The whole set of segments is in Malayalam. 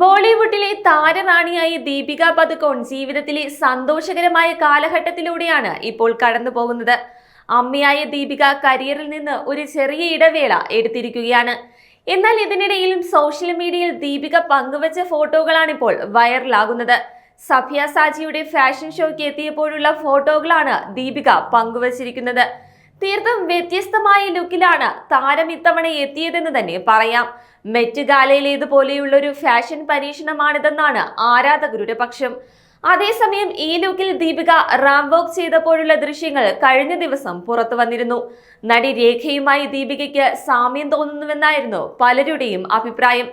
ബോളിവുഡിലെ താരറാണിയായ ദീപിക പദുക്കോൺ ജീവിതത്തിലെ സന്തോഷകരമായ കാലഘട്ടത്തിലൂടെയാണ് ഇപ്പോൾ കടന്നു പോകുന്നത്. അമ്മയായ ദീപിക കരിയറിൽ നിന്ന് ഒരു ചെറിയ ഇടവേള എടുത്തിരിക്കുകയാണ്. എന്നാൽ ഇതിനിടയിലും സോഷ്യൽ മീഡിയയിൽ ദീപിക പങ്കുവച്ച ഫോട്ടോകളാണിപ്പോൾ വൈറലാകുന്നത്. സഫിയ സാജിയുടെ ഫാഷൻ ഷോയ്ക്ക് എത്തിയപ്പോഴുള്ള ഫോട്ടോകളാണ് ദീപിക പങ്കുവച്ചിരിക്കുന്നത്. തീർത്തും വ്യത്യസ്തമായ ലുക്കിലാണ് താരം ഇത്തവണ എത്തിയതെന്ന് തന്നെ പറയാം. മെറ്റ് ഗാലയിലേതുപോലെയുള്ള ഒരു ഫാഷൻ പരീക്ഷണമാണിതെന്നാണ് ആരാധകരുടെ പക്ഷം. അതേസമയം ഈ ലുക്കിൽ ദീപിക റാംബോക്ക് ചെയ്തപ്പോഴുള്ള ദൃശ്യങ്ങൾ കഴിഞ്ഞ ദിവസം പുറത്തു വന്നിരുന്നു. നടി രേഖയുമായി ദീപികയ്ക്ക് സാമ്യം തോന്നുന്നുവെന്നായിരുന്നു പലരുടെയും അഭിപ്രായം.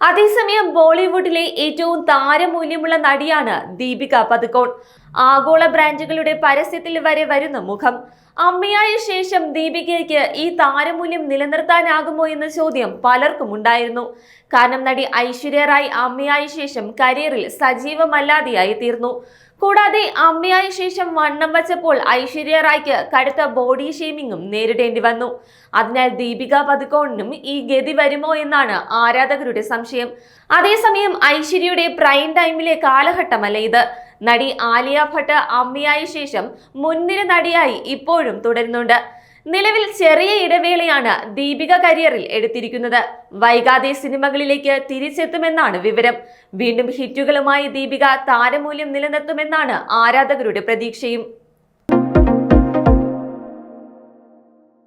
അതേസമയം ബോളിവുഡിലെ ഏറ്റവും താരമൂല്യമുള്ള നടിയാണ് ദീപിക പതുക്കോൺ ആഗോള ബ്രാൻഡുകളുടെ പരസ്യത്തിൽ വരെ വരുന്ന മുഖം. അമ്മയായ ശേഷം ദീപികയ്ക്ക് ഈ താരമൂല്യം നിലനിർത്താനാകുമോ എന്ന ചോദ്യം പലർക്കും ഉണ്ടായിരുന്നു കാരണം നടി ഐശ്വര്യ റായ് അമ്മയായ ശേഷം കരിയറിൽ സജീവമല്ലാതെയായി തീർന്നു കൂടാതെ അമ്മയായ ശേഷം വണ്ണം വച്ചപ്പോൾ ഐശ്വര്യ റായ്ക്ക് കടുത്ത ബോഡി ഷേമിങ്ങും നേരിടേണ്ടി വന്നു. അതിനാൽ ദീപിക പതുക്കോണിനും ഈ ഗതി വരുമോ എന്നാണ് ആരാധകരുടെ സംശയം. അതേസമയം ഐശ്വര്യയുടെ പ്രൈം ടൈമിലെ കാലഘട്ടമല്ല ഇത്? നടി ആലിയ ഭട്ട് അമ്മയായ ശേഷം മുൻനിര നടിയായി ഇപ്പോഴും തുടരുന്നുണ്ട്. നിലവിൽ ചെറിയ ഇടവേളയാണ് ദീപിക കരിയറിൽ എടുത്തിരിക്കുന്നത്. വൈകാതെ സിനിമകളിലേക്ക് തിരിച്ചെത്തുമെന്നാണ് വിവരം. വീണ്ടും ഹിറ്റുകളുമായി ദീപിക താരമൂല്യം നിലനിർത്തുമെന്നാണ് ആരാധകരുടെ പ്രതീക്ഷയും.